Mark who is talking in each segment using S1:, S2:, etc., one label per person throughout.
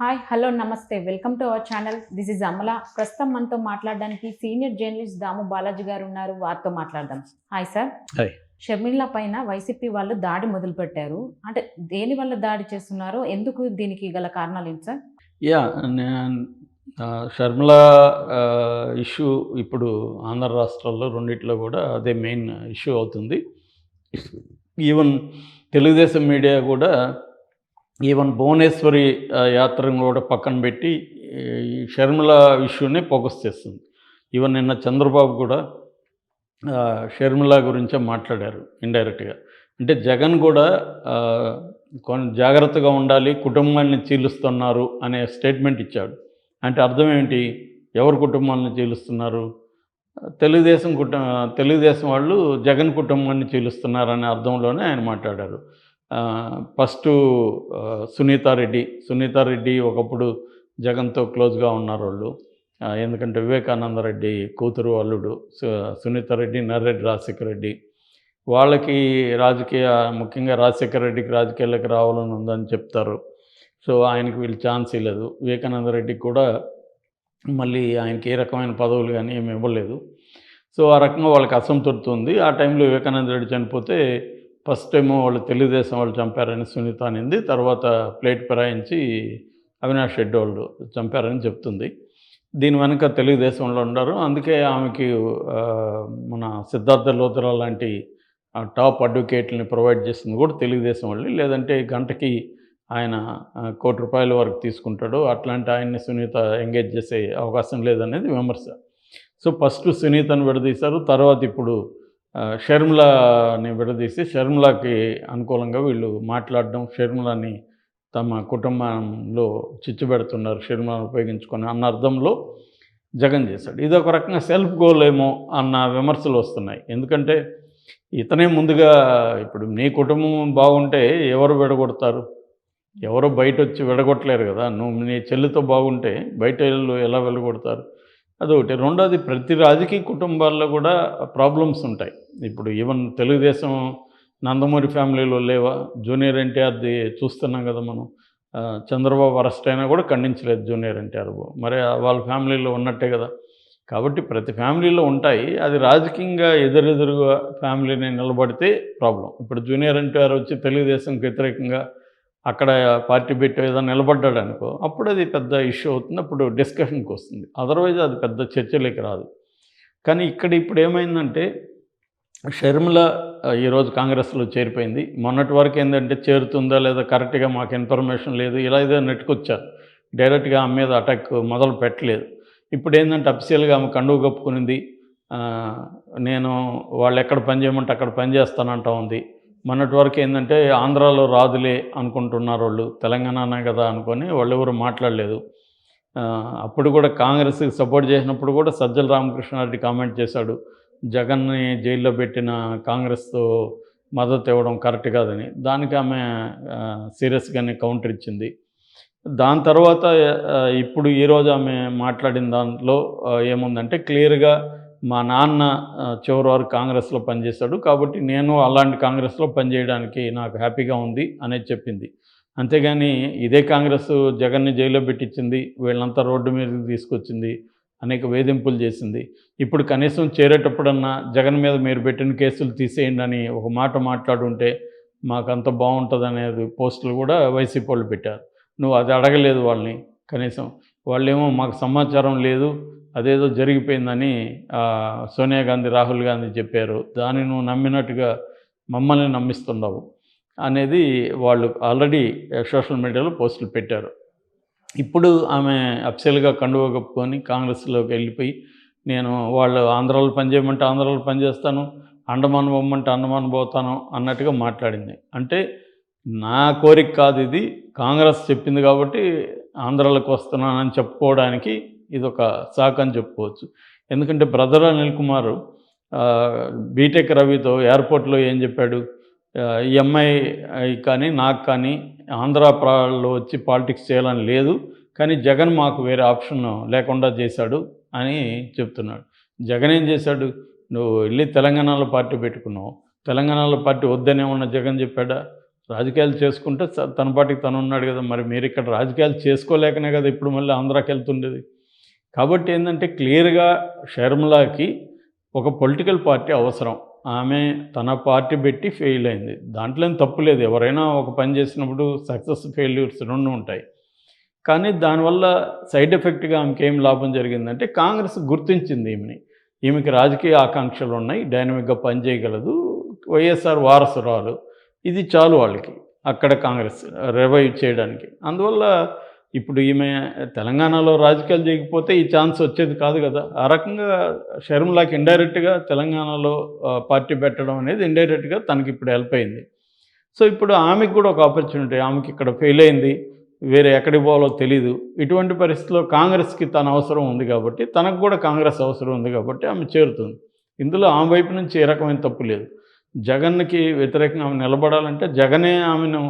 S1: Hi hello నమస్తే welcome to our channel this is Amala ప్రస్తుతం మనతో మాట్లాడడానికి సీనియర్ జర్నలిస్ట్ దాము బాలాజీ గారు ఉన్నారు. వారితో మాట్లాడదాం. Hi sir. షర్మిల పైన వైసీపీ వాళ్ళు దాడి మొదలు పెట్టారు అంటే దేని వల్ల దాడి చేస్తున్నారో ఎందుకు దీనికి గల కారణాలు ఏంటి సార్
S2: యా షర్మిల ఆ, ఇష్యూ ఇప్పుడు ఆంధ్ర రాష్ట్రాల్లో రెండిట్లో కూడా అదే మెయిన్ ఇష్యూ అవుతుంది. ఈవెన్ తెలుగుదేశం మీడియా కూడా ఈవెన్ భువనేశ్వరి యాత్రను కూడా పక్కన పెట్టి ఈ షర్మిల ఇష్యూనే ఫోకస్ చేస్తుంది. ఈవెన్ నిన్న చంద్రబాబు కూడా షర్మిల గురించే మాట్లాడారు ఇండైరెక్ట్గా. అంటే జగన్ కూడా కొన్ని జాగ్రత్తగా ఉండాలి కుటుంబాన్ని చీలుస్తున్నారు అనే స్టేట్మెంట్ ఇచ్చాడు. అంటే అర్థం ఏంటి? ఎవరు కుటుంబాలను చీలుస్తున్నారు? తెలుగుదేశం కుటుంబ తెలుగుదేశం వాళ్ళు జగన్ కుటుంబాన్ని చీలుస్తున్నారనే అర్థంలోనే ఆయన మాట్లాడారు. ఫస్ట్ సునీతారెడ్డి. సునీతారెడ్డి ఒకప్పుడు జగన్తో క్లోజ్గా ఉన్నారు వాళ్ళు ఎందుకంటే వివేకానంద రెడ్డి కూతురు అల్లుడు సు సునీతారెడ్డి నర్రెడ్డి రాజశేఖర రెడ్డి. వాళ్ళకి రాజకీయ ముఖ్యంగా రాజశేఖర రెడ్డికి రాజకీయాలకు రావాలని ఉందని చెప్తారు. సో ఆయనకి వీళ్ళు ఛాన్స్ ఇవ్వలేదు వివేకానందరెడ్డికి కూడా మళ్ళీ ఆయనకి ఏ రకమైన పదవులు కానీ ఏమి ఇవ్వలేదు. సో ఆ రకంగా వాళ్ళకి అసంతృప్తి ఉంది. ఆ టైంలో వివేకానంద రెడ్డి చనిపోతే ఫస్ట్ ఏమో వాళ్ళు తెలుగుదేశం వాళ్ళు చంపారని సునీత అనింది తర్వాత ప్లేట్ ఫిరాయించి అవినాష్ రెడ్డి వాళ్ళు చంపారని చెప్తుంది. దీని వెనుక తెలుగుదేశంలో ఉన్నారు. అందుకే ఆమెకి మన సిద్ధార్థ లోతరా లాంటి టాప్ అడ్వకేట్లని ప్రొవైడ్ చేస్తుంది కూడా తెలుగుదేశం వాళ్ళు. లేదంటే గంటకి ఆయన కోటి రూపాయల వరకు తీసుకుంటాడు. అట్లాంటి ఆయన్ని సునీత ఎంగేజ్ చేసే అవకాశం లేదనేది విమర్శ. సో ఫస్ట్ సునీతను విడదీశారు. తర్వాత ఇప్పుడు షర్మిలాని విడదీసి షర్మిలాకి అనుకూలంగా వీళ్ళు మాట్లాడడం షర్మిలాని తమ కుటుంబంలో చిచ్చుబెడుతున్నారు షర్మిలాను ఉపయోగించుకొని అన్న అర్థంలో జగన్ చేశాడు. ఇది ఒక రకంగా సెల్ఫ్ గోల్ ఏమో అన్న విమర్శలు వస్తున్నాయి. ఎందుకంటే ఇతనే ముందుగా ఇప్పుడు నీ కుటుంబం బాగుంటే ఎవరు విడగొడతారు? ఎవరు బయట వచ్చి విడగొట్టలేరు కదా. నువ్వు నీ చెల్లితో బాగుంటే బయట ఎలా వెళ్ళగొడతారు అదొకటి. రెండోది ప్రతి రాజకీయ కుటుంబాల్లో కూడా ప్రాబ్లమ్స్ ఉంటాయి. ఇప్పుడు ఈవెన్ తెలుగుదేశం నందమూరి ఫ్యామిలీలో లేవా? జూనియర్ ఎన్టీఆర్ది చూస్తున్నాం కదా మనం. చంద్రబాబు అరెస్ట్ అయినా కూడా ఖండించలేదు జూనియర్ ఎన్టీఆర్ మరి వాళ్ళ ఫ్యామిలీలో ఉన్నట్టే కదా. కాబట్టి ప్రతి ఫ్యామిలీలో ఉంటాయి. అది రాజకీయంగా ఎదురెదురుగా ఫ్యామిలీని నిలబడితే ప్రాబ్లం. ఇప్పుడు జూనియర్ ఎన్టీఆర్ వచ్చి తెలుగుదేశంకి వ్యతిరేకంగా అక్కడ పార్టీ పెట్టి ఏదో నిలబడ్డాడు అనుకో అప్పుడు అది పెద్ద ఇష్యూ అవుతుంది అప్పుడు డిస్కషన్కి వస్తుంది. అదర్వైజ్ అది పెద్ద చర్చలోకి రాదు. కానీ ఇక్కడ ఇప్పుడు ఏమైందంటే షర్మిల ఈరోజు కాంగ్రెస్లో చేరిపోయింది. మొన్నటి వరకు ఏంటంటే చేరుతుందా లేదా కరెక్ట్గా మాకు ఇన్ఫర్మేషన్ లేదు ఇలా ఏదో నెట్టుకొచ్చారు డైరెక్ట్గా ఆమె మీద అటాక్ మొదలు పెట్టలేదు. ఇప్పుడు ఏంటంటే అఫిషియల్గా ఆమె కండువు కప్పుకునింది. నేను వాళ్ళు ఎక్కడ పని చేయమంటే అక్కడ పని చేస్తానంటా ఉంది. మొన్నటి వరకు ఏంటంటే ఆంధ్రాలో రాదులే అనుకుంటున్నారు వాళ్ళు తెలంగాణనే కదా అనుకొని వాళ్ళు ఎవరు మాట్లాడలేదు. అప్పుడు కూడా కాంగ్రెస్కి సపోర్ట్ చేసినప్పుడు కూడా సజ్జల రామకృష్ణారెడ్డి కామెంట్ చేశాడు జగన్ని జైల్లో పెట్టిన కాంగ్రెస్తో మద్దతు ఇవ్వడం కరెక్ట్ కాదని. దానికి ఆమె సీరియస్గానే కౌంటర్ ఇచ్చింది. దాని తర్వాత ఇప్పుడు ఈరోజు ఆమె మాట్లాడిన దాంట్లో ఏముందంటే క్లియర్గా మా నాన్న చివరి వరకు కాంగ్రెస్లో పనిచేశాడు కాబట్టి నేను అలాంటి కాంగ్రెస్లో పనిచేయడానికి నాకు హ్యాపీగా ఉంది అనేది చెప్పింది. అంతేగాని ఇదే కాంగ్రెస్ జగన్ని జైల్లో పెట్టించింది వీళ్ళంతా రోడ్డు మీదకి తీసుకొచ్చింది అనేక వేధింపులు చేసింది. ఇప్పుడు కనీసం చేరేటప్పుడన్నా జగన్ మీద మీరు పెట్టిన కేసులు తీసేయండి అని ఒక మాట మాట్లాడుంటే మాకు అంత బాగుంటుంది అనేది పోస్టులు కూడా వైసీపీ వాళ్ళు పెట్టారు. నువ్వు అది అడగలేదు వాళ్ళని. కనీసం వాళ్ళేమో మాకు సమాచారం లేదు అదేదో జరిగిపోయిందని సోనియా గాంధీ రాహుల్ గాంధీ చెప్పారు. దాన్ని నువ్వు నమ్మినట్టుగా మమ్మల్ని నమ్మిస్తున్నావు అనేది వాళ్ళు ఆల్రెడీ సోషల్ మీడియాలో పోస్టులు పెట్టారు. ఇప్పుడు ఆమె అఫ్సెల్గా కండువ కప్పుకొని కాంగ్రెస్లోకి వెళ్ళిపోయి నేను వాళ్ళు ఆంధ్రాలో పనిచేయమంటే ఆంధ్రాలో పనిచేస్తాను అండమాన్ పోమంటే అండమాన్ పోతాను అన్నట్టుగా మాట్లాడింది. అంటే నా కోరిక కాదు ఇది. కాంగ్రెస్ చెప్పింది కాబట్టి ఆంధ్రాలోకి వస్తున్నానని చెప్పుకోవడానికి ఇది ఒక సాక్ అని చెప్పుకోవచ్చు. ఎందుకంటే బ్రదర్ అనిల్ కుమార్ బీటెక్ రవితో ఎయిర్పోర్ట్లో ఏం చెప్పాడు? ఈ అమ్మాయి కానీ నాకు కానీ ఆంధ్రాలో వచ్చి పాలిటిక్స్ చేయాలని లేదు. కానీ జగన్ మాకు వేరే ఆప్షన్ లేకుండా చేశాడు అని చెప్తున్నాడు. జగన్ ఏం చేశాడు? నువ్వు వెళ్ళి తెలంగాణలో పార్టీ పెట్టుకున్నావు. తెలంగాణలో పార్టీ వద్దనే ఉన్న జగన్ చెప్పాడా? రాజకీయాలు చేసుకుంటే తన పాటికి తను ఉన్నాడు కదా. మరి మీరు ఇక్కడ రాజకీయాలు చేసుకోలేకనే కదా ఇప్పుడు మళ్ళీ ఆంధ్రాకి వెళ్తుండేది. కాబట్టి ఏంటంటే క్లియర్గా షర్మిలాకి ఒక పొలిటికల్ పార్టీ అవసరం. ఆమె తన పార్టీ పెట్టి ఫెయిల్ అయింది. దాంట్లో ఏం తప్పు లేదు. ఎవరైనా ఒక పని చేసినప్పుడు సక్సెస్ ఫెయిల్యూర్స్ రెండు ఉంటాయి. కానీ దానివల్ల సైడ్ ఎఫెక్ట్గా ఆమెకి ఏం లాభం జరిగిందంటే కాంగ్రెస్ గుర్తించింది ఈమెని. ఈమెకి రాజకీయ ఆకాంక్షలు ఉన్నాయి. డైనమిక్గా పనిచేయగలదు వైఎస్ఆర్ వారసురాలు. ఇది చాలు వాళ్ళకి అక్కడ కాంగ్రెస్ రివైవ్ చేయడానికి. అందువల్ల ఇప్పుడు ఈమె తెలంగాణలో రాజకీయాలు చేయకపోతే ఈ ఛాన్స్ వచ్చేది కాదు కదా. ఆ రకంగా షర్మిలాకి ఇండైరెక్ట్గా తెలంగాణలో పార్టీ పెట్టడం అనేది ఇండైరెక్ట్గా తనకి ఇప్పుడు హెల్ప్ అయింది. సో ఇప్పుడు ఆమెకు కూడా ఒక ఆపర్చునిటీ ఆమెకి ఇక్కడ ఫెయిల్ అయింది వేరే ఎక్కడికి పోవాలో తెలీదు. ఇటువంటి పరిస్థితిలో కాంగ్రెస్కి తన అవసరం ఉంది కాబట్టి తనకు కూడా కాంగ్రెస్ అవసరం ఉంది కాబట్టి ఆమె చేరుతుంది. ఇందులో ఆమె వైపు నుంచి ఏ రకమైన తప్పు లేదు. జగన్కి వ్యతిరేకంగా ఆమె నిలబడాలంటే జగనే ఆమెను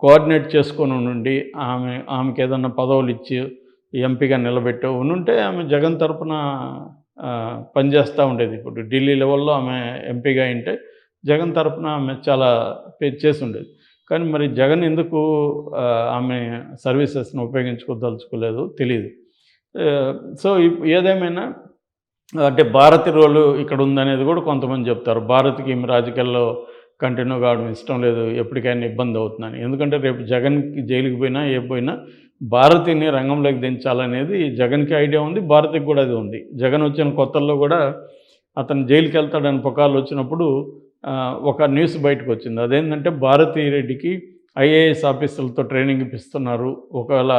S2: కోఆర్డినేట్ చేసుకొని ఉండి ఆమె ఆమెకి ఏదన్నా పదవులు ఇచ్చి ఎంపీగా నిలబెట్టి ఉంటే ఆమె జగన్ తరపున పనిచేస్తూ ఉండేది. ఇప్పుడు ఢిల్లీ లెవెల్లో ఆమె ఎంపీగా ఉంటే జగన్ తరపున ఆమె చాలా పే- చేసి ఉండేది. కానీ మరి జగన్ ఎందుకు ఆమె సర్వీసెస్ను ఉపయోగించుకోదలుచుకోలేదు తెలియదు సో ఏదేమైనా అంటే భారతి రోలు ఇక్కడ ఉందనేది కూడా కొంతమంది చెప్తారు. భారత్కి ఈమె రాజకీయాల్లో కంటిన్యూ కావడం ఇష్టం లేదు ఎప్పటికైనా ఇబ్బంది అవుతుందని. ఎందుకంటే రేపు జగన్కి జైలుకి పోయినా ఏ పోయినా భారతిని రంగంలోకి దించాలనేది జగన్కి ఐడియా ఉంది భారతికి కూడా అది ఉంది. జగన్ వచ్చిన కొత్తల్లో కూడా అతను జైలుకి వెళ్తాడని పుకార్లు వచ్చినప్పుడు ఒక న్యూస్ బయటకు వచ్చింది. అదేంటంటే భారతీ రెడ్డికి ఐఏఎస్ ఆఫీసర్లతో ట్రైనింగ్ ఇప్పిస్తున్నారు. ఒకవేళ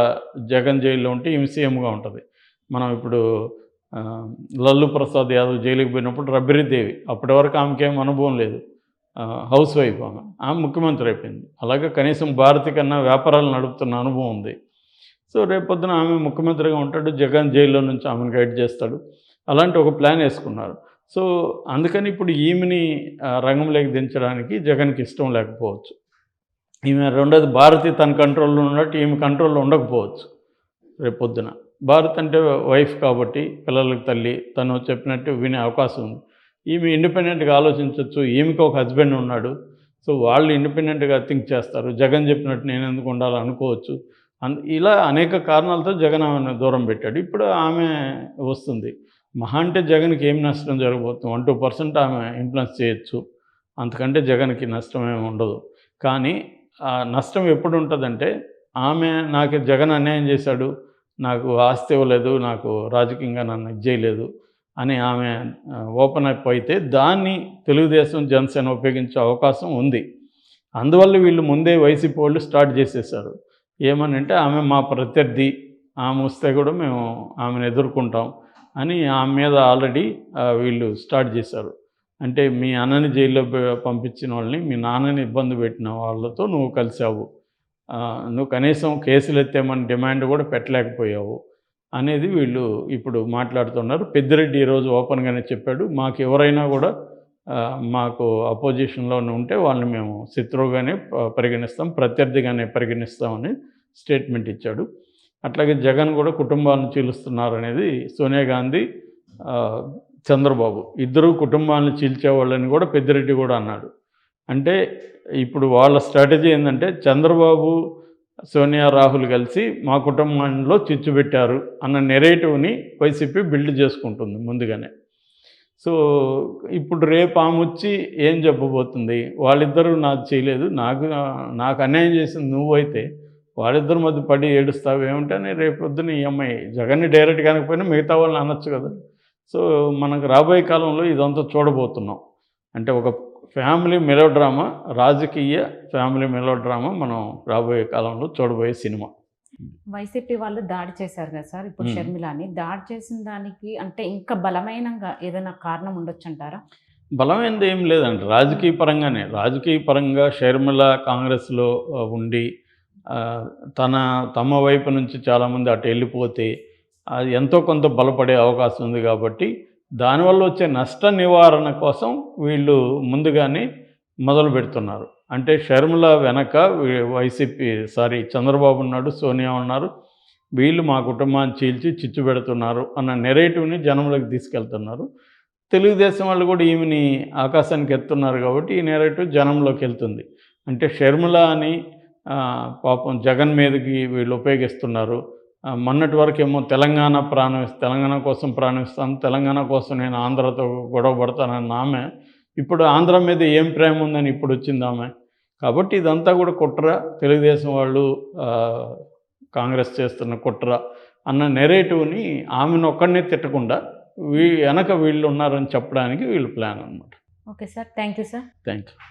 S2: జగన్ జైల్లో ఉంటే ఈమె సీఎంగా ఉంటుంది. మనం ఇప్పుడు లల్లు ప్రసాద్ యాదవ్ జైలుకి పోయినప్పుడు రబ్బిరిదేవి అప్పటి వరకు ఆమెకేం అనుభవం లేదు. హౌస్ వైఫ్ ఆమె. ఆమె ముఖ్యమంత్రి అయిపోయింది. అలాగే కనీసం భారతి కన్నా వ్యాపారాలు నడుపుతున్న అనుభవం ఉంది. సో రేపొద్దున ఆమె ముఖ్యమంత్రిగా ఉంటాడు. జగన్ జైల్లో నుంచి ఆమెను గైడ్ చేస్తాడు. అలాంటి ఒక ప్లాన్ వేసుకున్నారు. సో అందుకని ఇప్పుడు ఈమెని రంగంలోకి దించడానికి జగన్కి ఇష్టం లేకపోవచ్చు. ఈమె రెండోది భారతి తన కంట్రోల్లో ఉన్నట్టు ఈమె కంట్రోల్లో ఉండకపోవచ్చు రేపొద్దున భారత్ అంటే వైఫ్ కాబట్టి పిల్లలకి తల్లి తను చెప్పినట్టు వినే అవకాశం ఉంది. ఈమె ఇండిపెండెంట్గా ఆలోచించవచ్చు ఈమెకి ఒక హస్బెండ్ ఉన్నాడు. సో వాళ్ళు ఇండిపెండెంట్గా థింక్ చేస్తారు. జగన్ చెప్పినట్టు నేను ఎందుకు ఉండాలి అనుకోవచ్చు. అన్ ఇలా అనేక కారణాలతో జగన్ ఆమెను దూరం పెట్టాడు. ఇప్పుడు ఆమె వస్తుంది. మహా అంటే జగన్కి ఏం నష్టం జరగబోతుంది? వన్ టూ పర్సెంట్ ఆమె ఇన్ఫ్లుయెన్స్ చేయొచ్చు. అంతకంటే జగన్కి నష్టం ఏమి ఉండదు. కానీ ఆ నష్టం ఎప్పుడు ఉంటుందంటే ఆమె నాకు జగన్ అన్యాయం చేశాడు నాకు ఆస్తి ఇవ్వలేదు నాకు రాజకీయంగా నన్ను ఇది చేయలేదు. అని ఆమె ఓపెన్ అప్ అయితే దాన్ని తెలుగుదేశం జనసేన ఉపయోగించే అవకాశం ఉంది. అందువల్ల వీళ్ళు ముందే వైసీపీ వాళ్ళు స్టార్ట్ చేసేసారు. ఏమని అంటే ఆమె మా ప్రత్యర్థి ఆమె వస్తే కూడా మేము ఆమెను ఎదుర్కొంటాం అని ఆమె మీద ఆల్రెడీ వీళ్ళు స్టార్ట్ చేశారు. అంటే మీ అన్నని జైల్లో పంపించిన వాళ్ళని మీ నాన్నని ఇబ్బంది పెట్టిన వాళ్ళతో నువ్వు కలిసావు. నువ్వు కనీసం కేసులు ఎత్తేమని డిమాండ్ కూడా పెట్టలేకపోయావు. అనేది వీళ్ళు ఇప్పుడు మాట్లాడుతున్నారు. పెద్దిరెడ్డి ఈరోజు ఓపెన్గానే చెప్పాడు. మాకు ఎవరైనా కూడా మాకు అపోజిషన్లో ఉంటే వాళ్ళని మేము శత్రువుగానే ప- పరిగణిస్తాం ప్రత్యర్థిగానే పరిగణిస్తామని స్టేట్మెంట్ ఇచ్చాడు. అట్లాగే జగన్ కూడా కుటుంబాలను చీలుస్తున్నారు అనేది సోనియా గాంధీ చంద్రబాబు ఇద్దరు కుటుంబాలను చీల్చేవాళ్ళని కూడా పెద్దిరెడ్డి కూడా అన్నాడు. అంటే ఇప్పుడు వాళ్ళ స్ట్రాటజీ ఏంటంటే చంద్రబాబు సోనియా రాహుల్ కలిసి మా కుటుంబంలో చిచ్చు పెట్టారు అన్న నెరేటివ్ని వైసీపీ బిల్డ్ చేసుకుంటుంది ముందుగానే. సో ఇప్పుడు రేపు ఆమె వచ్చి ఏం చెప్పబోతుంది? వాళ్ళిద్దరూ నాకు చేయలేదు. నాకు నాకు అన్యాయం చేసింది నువ్వైతే వాళ్ళిద్దరి మధ్య పడి ఏడుస్తావు. ఏమిటని రేపు పొద్దున ఈ అమ్మాయి జగన్ని డైరెక్ట్ కాకపోయినా మిగతా వాళ్ళని అనొచ్చు కదా. సో మనకు రాబోయే కాలంలో ఇదంతా చూడబోతున్నాం. అంటే ఒక ఫ్యామిలీ మెలో డ్రామా రాజకీయ ఫ్యామిలీ మెలో డ్రామా మనం రాబోయే కాలంలో చూడబోయే సినిమా.
S1: వైసీపీ వాళ్ళు దాడి చేశారు కదా సార్ ఇప్పుడు. షర్మిలాని. దాడి చేసిన దానికి అంటే ఇంకా బలమైన ఏదైనా కారణం ఉండొచ్చు అంటారా
S2: బలమైనది ఏం లేదండి రాజకీయ పరంగానే. రాజకీయ పరంగా షర్మిల కాంగ్రెస్లో ఉండి తన తమ వైపు నుంచి చాలామంది అటు వెళ్ళిపోతే అది ఎంతో కొంత బలపడే అవకాశం ఉంది కాబట్టి దానివల్ల వచ్చే నష్ట నివారణ కోసం వీళ్ళు ముందుగానే మొదలు పెడుతున్నారు. అంటే షర్మిల వెనక వైసీపీ సారీ చంద్రబాబు ఉన్నాడు సోనియా ఉన్నారు. వీళ్ళు మా కుటుంబాన్ని చీల్చి చిచ్చు పెడుతున్నారు అన్న నెరేటివ్ని జనంలోకి తీసుకెళ్తున్నారు. తెలుగుదేశం వాళ్ళు కూడా ఈమెని ఆకాశానికి ఎత్తున్నారు కాబట్టి ఈ నెరేటివ్ జనంలోకి వెళ్తుంది. అంటే షర్మిల అని పాపం జగన్ మీదకి వీళ్ళు ఉపయోగిస్తున్నారు. మొన్నటి వరకు ఏమో తెలంగాణ ప్రాణం తెలంగాణ కోసం ప్రాణిస్తాను తెలంగాణ కోసం నేను ఆంధ్రతో గొడవ పడతానన్న ఆమె ఇప్పుడు ఆంధ్ర మీద ఏం ప్రేమ ఉందని ఇప్పుడు వచ్చింది ఆమె. కాబట్టి ఇదంతా కూడా కుట్ర తెలుగుదేశం వాళ్ళు కాంగ్రెస్ చేస్తున్న కుట్ర అన్న నెరేటివ్ని ఆమెను ఒక్కడనే తిట్టకుండా వీ వెనక వీళ్ళు ఉన్నారని చెప్పడానికి వీళ్ళు ప్లాన్ అనమాట
S1: okay sir thank you sir.
S2: Thank you